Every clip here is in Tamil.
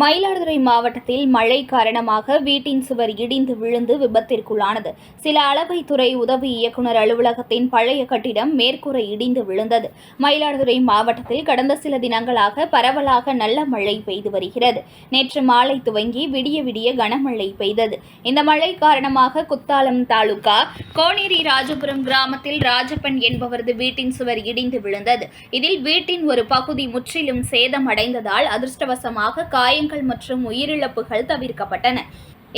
மயிலாடுதுறை மாவட்டத்தில் மழை காரணமாக வீட்டின் சுவர் இடிந்து விழுந்து விபத்திற்குள்ளானது. சில அளவைத்துறை உதவி இயக்குநர் அலுவலகத்தின் பழைய கட்டிடம் மேற்கூரை இடிந்து விழுந்தது. மயிலாடுதுறை மாவட்டத்தில் கடந்த சில தினங்களாக பரவலாக நல்ல மழை பெய்து வருகிறது. நேற்று மாலை துவங்கி விடிய விடிய கனமழை பெய்தது. இந்த மழை காரணமாக குத்தாலம் தாலுகா கோனேரி ராஜபுரம் கிராமத்தில் ராஜப்பன் என்பவரது வீட்டின் சுவர் இடிந்து விழுந்தது. இதில் வீட்டின் ஒரு பகுதி முற்றிலும் சேதமடைந்ததால் அதிர்ஷ்டவசமாக காயங்கள் மற்றும் உயிரிழப்புகள் தவிர்க்கப்பட்டன.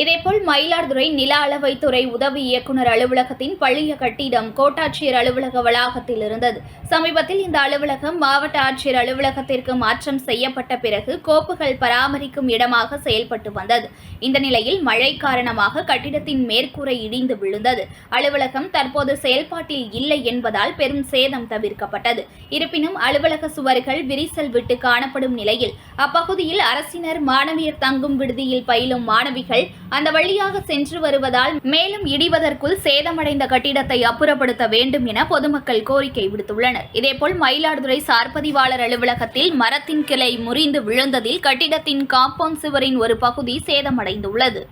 இதேபோல் மயிலாடுதுறை நில அளவைத்துறை உதவி இயக்குநர் அலுவலகத்தின் பழைய கட்டிடம் கோட்டாட்சியர் அலுவலக வளாகத்தில் இருந்தது. சமீபத்தில் இந்த அலுவலகம் மாவட்ட ஆட்சியர் அலுவலகத்திற்கு மாற்றம் செய்யப்பட்ட பிறகு கோப்புகள் பராமரிக்கும் இடமாக செயல்பட்டு வந்தது. இந்த நிலையில் மழை காரணமாக கட்டிடத்தின் மேற்கூரை இடிந்து விழுந்தது. அலுவலகம் தற்போது செயல்பாட்டில் இல்லை என்பதால் பெரும் சேதம் தவிர்க்கப்பட்டது. இருப்பினும் அலுவலக சுவர்கள் விரிசல் விட்டு காணப்படும் நிலையில் அப்பகுதியில் அரசினர் மாணவியர் தங்கும் விடுதியில் பயிலும் மாணவிகள் அந்த வழியாக சென்று வருவதால் மேலும் இடிவதற்குள் சேதமடைந்த கட்டிடத்தை அப்புறப்படுத்த வேண்டும் என பொதுமக்கள் கோரிக்கை விடுத்துள்ளனர். இதேபோல் மயிலாடுதுறை சார்பதிவாளர் அலுவலகத்தில் மரத்தின் கிளை முறிந்து விழுந்ததில் கட்டிடத்தின் காம்பவுண்ட் சுவரின் ஒரு பகுதி சேதமடைந்துள்ளது.